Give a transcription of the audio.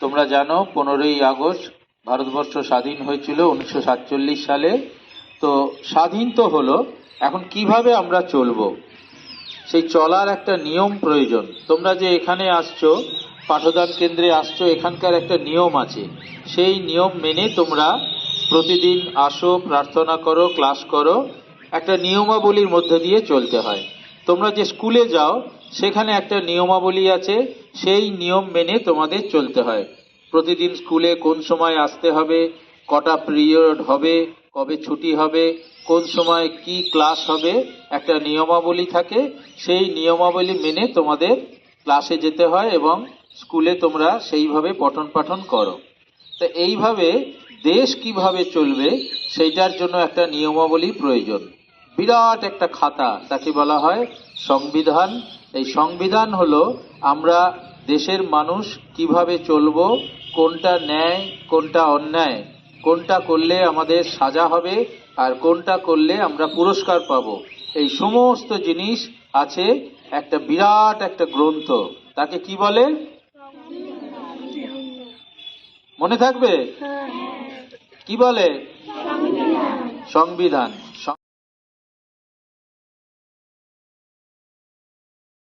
তোমরা জানো, পনেরোই আগস্ট ভারতবর্ষ স্বাধীন হয়েছিল উনিশশো সাতচল্লিশ সালে। তো স্বাধীন তো হলো, এখন কীভাবে আমরা চলবো? সেই চলার একটা নিয়ম প্রয়োজন। তোমরা যে এখানে আসছো, পাঠদান কেন্দ্রে আসছো, এখানকার একটা নিয়ম আছে। সেই নিয়ম মেনে তোমরা প্রতিদিন আসো, প্রার্থনা করো, ক্লাস করো। একটা নিয়মাবলীর মধ্যে দিয়ে চলতে হয়। তোমরা যে স্কুলে যাও সেখানে একটা নিয়মাবলী আছে, সেই নিয়ম মেনে তোমাদের চলতে হয়। প্রতিদিন স্কুলে কোন সময় আসতে হবে, কটা পিরিয়ড হবে, কবে ছুটি হবে, কোন সময় কি ক্লাস হবে, একটা নিয়মাবলী থাকে। সেই নিয়মাবলী মেনে তোমাদের ক্লাসে যেতে হয় এবং স্কুলে তোমরা সেইভাবে পঠন পাঠন করো। তো এইভাবে দেশ কীভাবে চলবে, সেইটার জন্য একটা নিয়মাবলী প্রয়োজন। বিরাট একটা খাতা, তাকে বলা হয় সংবিধান। এই সংবিধান হলো আমরা দেশের মানুষ কীভাবে চলবো কোনটা ন্যায় কোনটা অন্যায় কোনটা করলে আমাদের সাজা হবে আর কোনটা করলে আমরা পুরস্কার পাবো। এই সমস্ত জিনিস আছে একটা বিরাট একটা গ্রন্থ। তাকে কি বলে? মনে থাকবে? কি বলে? সংবিধান।